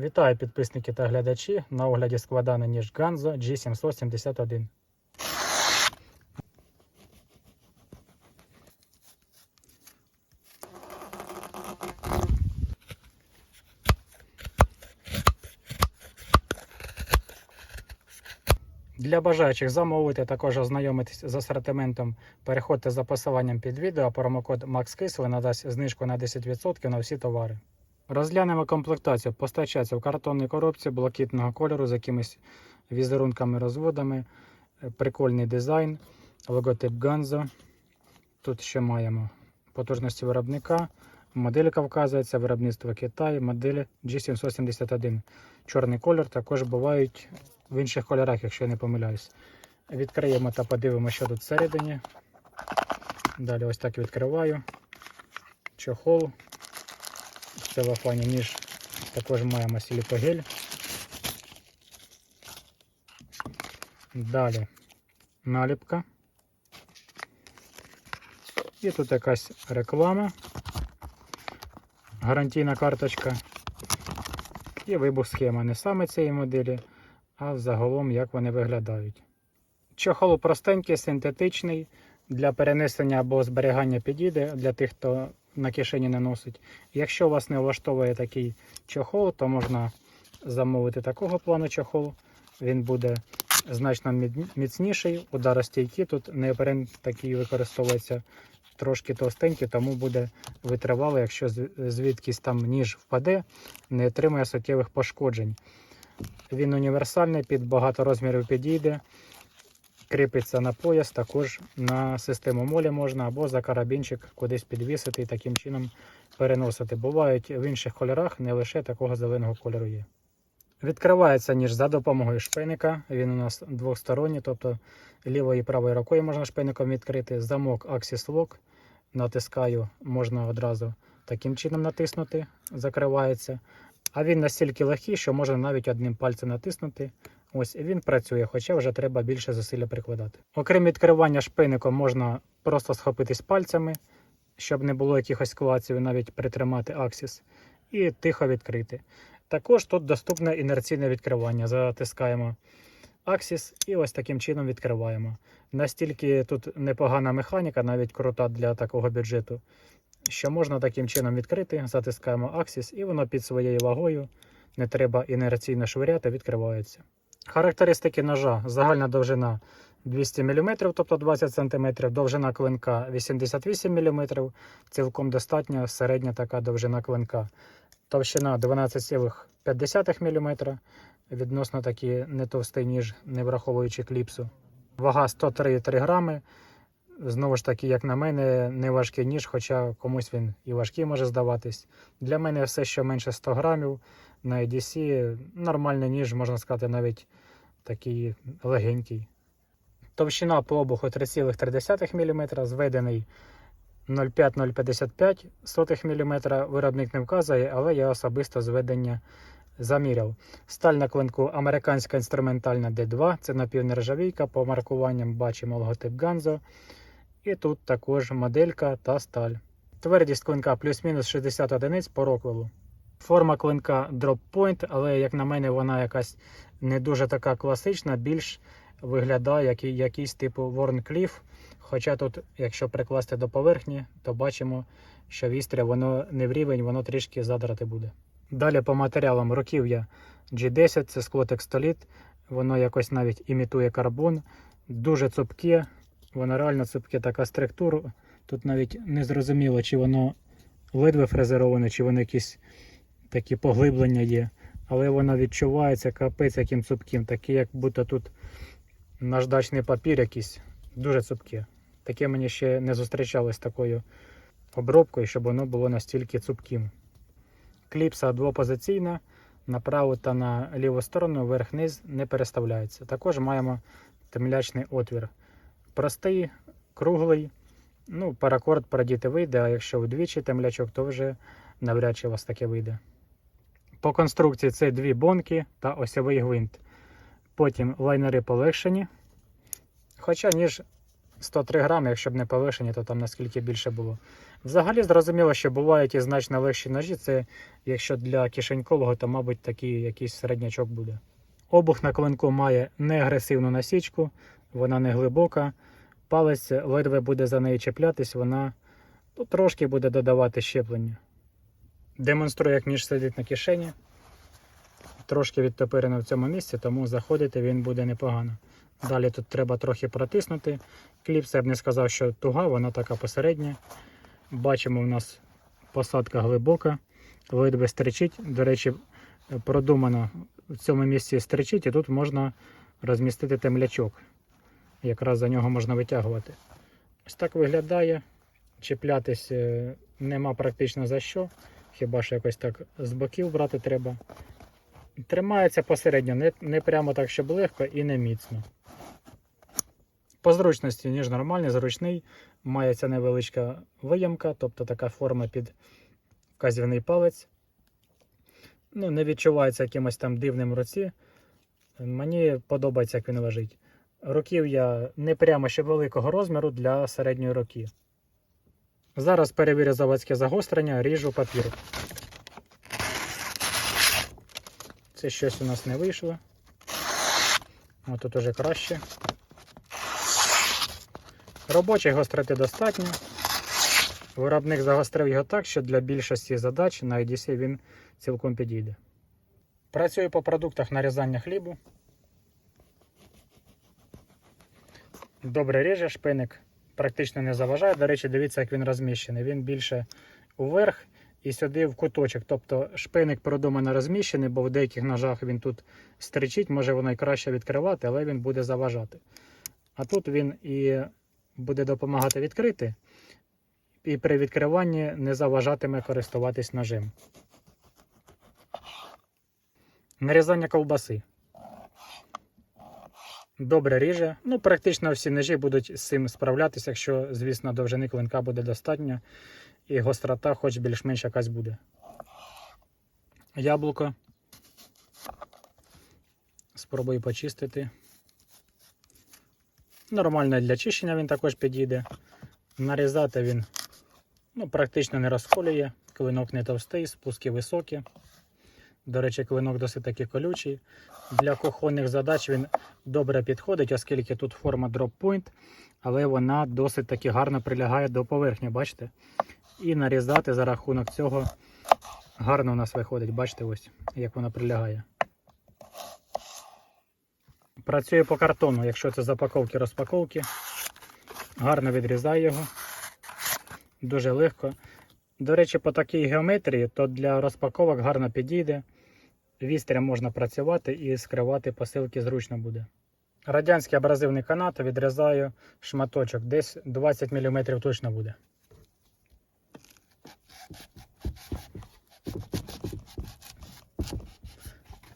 Вітаю підписники та глядачі. На огляді складана ніж Ganzo G771. Для бажаючих замовити, також ознайомитись з асортиментом, переходьте за посиланням під відео, а промокод MAXKISLE надасть знижку на 10% на всі товари. Розглянемо комплектацію. Постачається в картонній коробці блакитного кольору з якимись візерунками, розводами. Е, Прикольний дизайн, логотип Ganzo. Тут ще маємо потужності виробника. Моделька вказується, виробництво Китай, модель G771. Чорний колір також бувають в інших кольорах, якщо я не помиляюсь. Відкриємо та подивимося, що тут всередині. Далі ось так відкриваю. Чохол. В целофані ніж також маємо силікогель. Далі наліпка. І тут якась реклама, гарантійна карточка і вибух схема не саме цієї моделі, а загалом як вони виглядають. Чохол простенький, синтетичний, для перенесення або зберігання підійде для тих, хто на кишені не носить. Якщо вас не влаштовує такий чохол, то можна замовити такого плану чохол. Він буде значно міц- міцніший, ударостійкий. Тут неопрен такий використовується трошки товстенький, тому буде витривалий, якщо звідкись там ніж впаде, не отримує суттєвих пошкоджень. Він універсальний, під багато розмірів підійде. Кріпиться на пояс, також на систему молі можна або за карабінчик кудись підвісити і таким чином переносити. Бувають в інших кольорах, не лише такого зеленого кольору є. Відкривається ніж за допомогою шпиника. Він у нас двосторонній, тобто лівою і правою рукою можна шпиником відкрити. Замок Axis Lock. Натискаю, можна одразу таким чином натиснути, закривається. А він настільки легкий, що можна навіть одним пальцем натиснути. Ось він працює, хоча вже треба більше зусилля прикладати. Окрім відкривання шпиником, можна просто схопитись пальцями, щоб не було якихось клаців, навіть притримати аксіс, і тихо відкрити. Також тут доступне інерційне відкривання. Затискаємо аксіс і ось таким чином відкриваємо. Настільки тут непогана механіка, навіть крута для такого бюджету, що можна таким чином відкрити, затискаємо аксіс, і воно під своєю вагою, не треба інерційно швиряти, відкривається. Характеристики ножа: загальна довжина 200 мм, тобто 20 см, довжина клинка 88 мм, цілком достатня середня така довжина клинка. Товщина 12,5 мм, відносно такі не товстий ніж, не враховуючи кліпсу. Вага 103,3 грами. Знову ж таки, як на мене, не важкий ніж, хоча комусь він і важкий може здаватись. Для мене все, що менше 100 грамів на EDC, нормальний ніж, можна сказати, навіть такий легенький. Товщина по обуху 3,3 мм, зведений 0,5-0,55 мм. Виробник не вказує, але я особисто зведення заміряв. Сталь на клинку американська інструментальна D2, це напівнержавійка, по маркуванням бачимо логотип Ganzo. І тут також моделька та сталь. Твердість клинка плюс-мінус 60 одиниць по роквелу. Форма клинка Point, але, як на мене, вона якась не дуже така класична, більш виглядає як якийсь типу Warncliffe. Хоча тут, якщо прикласти до поверхні, то бачимо, що вістря воно не в рівень, воно трішки задрати буде. Далі по матеріалам руків'я G10, це скло текстоліт, воно якось навіть імітує карбон, дуже цупке, воно реально цупке, така структура. Тут навіть не зрозуміло, чи воно ледве фрезероване, чи воно якісь такі поглиблення є. Але воно відчувається капець яким цупким, таке, як будто тут наждачний папір якийсь, дуже цупке. Таке мені ще не зустрічалось такою обробкою, щоб воно було настільки цупким. Кліпса двопозиційна, на праву та на ліву сторону, вверх-низ не переставляється. Також маємо темлячний отвір. Простий, круглий. Ну, паракорд продіти вийде, а якщо вдвічі темлячок, то вже навряд чи у вас таке вийде. По конструкції це дві бонки та осьовий гвинт. Потім лайнери полегшені. Хоча ніж 103 грами, якщо б не повишені, то там наскільки більше було. Взагалі зрозуміло, що бувають і значно легші ножі. Це якщо для кишенькового, то, мабуть, такий якийсь середнячок буде. Обух на клинку має неагресивну насічку, вона не глибока. Палець ледве буде за неї чіплятись, вона ну, трошки буде додавати щеплення. Демонструю, як ніж сидить на кишені. Трошки відтопирено в цьому місці, тому заходити він буде непогано. Далі тут треба трохи протиснути. Кліпса я б не сказав, що туга, вона така посередня. Бачимо, у нас посадка глибока, ледве стричить. До речі, продумано в цьому місці стричить, і тут можна розмістити темлячок. Якраз за нього можна витягувати. Ось так виглядає. Чіплятись е, нема практично за що. Хіба що якось так з боків брати треба. Тримається посередньо, не, не прямо так, щоб легко і не міцно. По зручності, ніж нормальний, зручний. Мається невеличка виямка, тобто така форма під вказівний палець. Ну, не відчувається якимось там дивним в руці. Мені подобається, як він лежить. Руків я не прямо ще великого розміру для середньої руки. Зараз перевірю заводське загострення, ріжу папір. Це щось у нас не вийшло. О, тут уже краще. Робочої гостроти достатньо. Виробник загострив його так, що для більшості задач на IDC він цілком підійде. Працюю по продуктах нарізання хлібу. Добре ріже шпиник, практично не заважає. До речі, дивіться, як він розміщений. Він більше уверх і сюди в куточок. Тобто шпиник продумано розміщений, бо в деяких ножах він тут стричить, може воно і краще відкривати, але він буде заважати. А тут він і буде допомагати відкрити, і при відкриванні не заважатиме користуватись ножем. Нарізання ковбаси. Добре ріже. Ну, практично всі ножі будуть з цим справлятися, якщо, звісно, довжини клинка буде достатньо, і гострота хоч більш-менш якась буде. Яблуко. Спробую почистити. Нормально для чищення він також підійде. Нарізати він ну, практично не розколює, клинок не товстий, спуски високі. До речі, клинок досить таки колючий. Для кухонних задач він добре підходить, оскільки тут форма point, але вона досить таки гарно прилягає до поверхні, бачите? І нарізати за рахунок цього гарно у нас виходить. Бачите, ось як вона прилягає. Працює по картону, якщо це запаковки розпаковки. Гарно відрізаю його. Дуже легко. До речі, по такій геометрії, то для розпаковок гарно підійде. Вістрям можна працювати і скривати посилки зручно буде. Радянський абразивний канат відрізаю шматочок, десь 20 мм точно буде.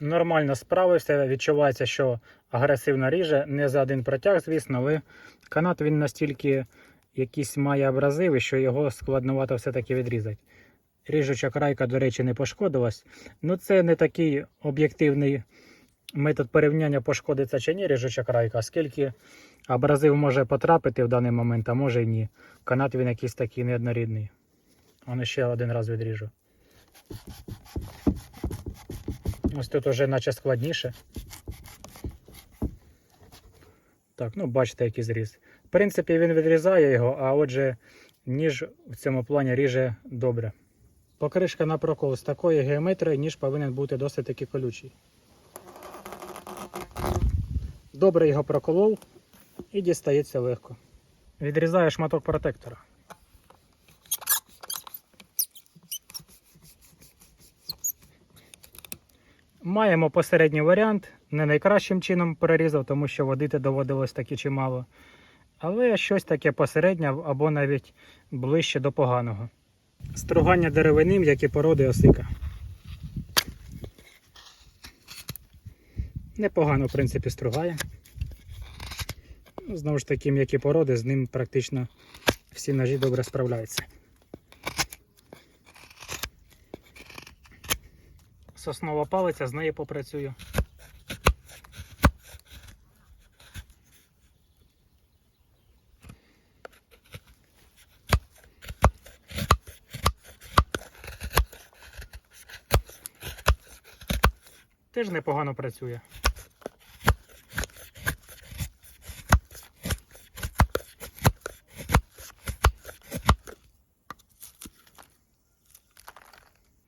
Нормально справився, відчувається, що агресивно ріже, не за один протяг, звісно, але канат він настільки якийсь має абразиви, що його складновато все-таки відрізати. Ріжуча крайка, до речі, не пошкодилась. Ну, це не такий об'єктивний метод порівняння, пошкодиться чи ні ріжуча крайка, оскільки абразив може потрапити в даний момент, а може і ні. Канат він якийсь такий неоднорідний. Воно ще один раз відріжу. Ось тут вже наче складніше. Так, ну бачите, який зріз. Принципі, він відрізає його, а отже, ніж в цьому плані ріже добре. Покришка на прокол з такої геометрії, ніж повинен бути досить таки колючий. Добре його проколов і дістається легко. Відрізаю шматок протектора. Маємо посередній варіант. Не найкращим чином перерізав, тому що водити доводилось таки чимало. Але щось таке посереднє або навіть ближче до поганого. Стругання деревини, м'які породи осика. Непогано, в принципі, стругає. Знову ж таки, м'які породи, з ним практично всі ножі добре справляються. Соснова палиця, з нею попрацюю. Теж непогано працює.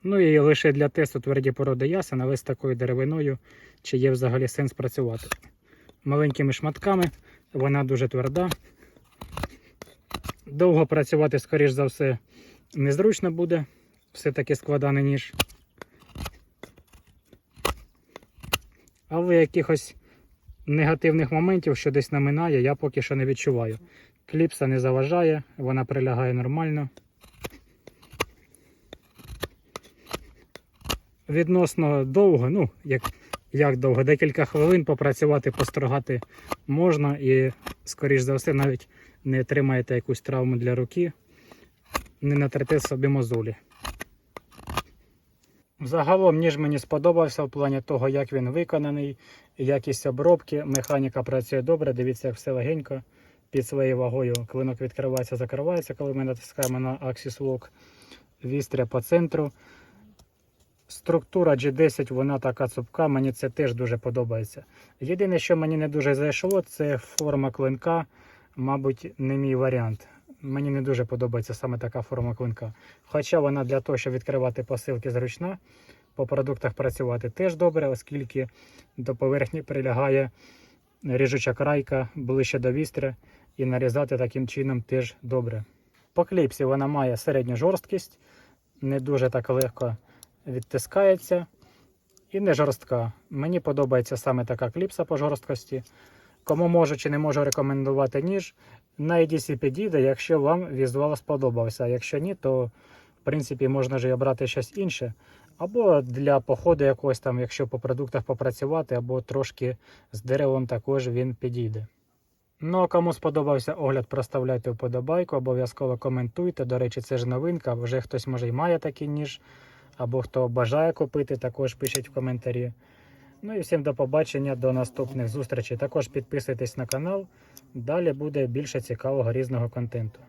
Ну і лише для тесту тверді породи ясен, але з такою деревиною, чи є взагалі сенс працювати. Маленькими шматками, вона дуже тверда. Довго працювати, скоріш за все, незручно буде. Все-таки складаний ніж. Але якихось негативних моментів, що десь наминає, я поки що не відчуваю. Кліпса не заважає, вона прилягає нормально. Відносно довго, ну, як, як довго, декілька хвилин попрацювати, построгати можна і, скоріш за все, навіть не отримаєте якусь травму для руки, не натрете собі мозолі. Загалом ніж мені сподобався в плані того, як він виконаний, якість обробки, механіка працює добре, дивіться, як все легенько. Під своєю вагою клинок відкривається, закривається, коли ми натискаємо на Axis Lock. Вістря по центру. Структура G10, вона така цупка, мені це теж дуже подобається. Єдине, що мені не дуже зайшло, це форма клинка, мабуть, не мій варіант. Мені не дуже подобається саме така форма клинка. Хоча вона для того, щоб відкривати посилки зручна, по продуктах працювати теж добре, оскільки до поверхні прилягає ріжуча крайка ближче до вістря, і нарізати таким чином теж добре. По кліпсі вона має середню жорсткість, не дуже так легко відтискається і не жорстка. Мені подобається саме така кліпса по жорсткості. Кому можу чи не можу рекомендувати ніж, на EDC підійде, якщо вам візуал сподобався. Якщо ні, то в принципі можна ж і обрати щось інше. Або для походу якогось там, якщо по продуктах попрацювати, або трошки з деревом також він підійде. Ну а кому сподобався огляд, проставляйте вподобайку, обов'язково коментуйте. До речі, це ж новинка. Вже хтось може й має такий ніж, або хто бажає купити, також пишіть в коментарі. Ну і всім до побачення, до наступних зустрічей. Також підписуйтесь на канал. Далі буде більше цікавого різного контенту.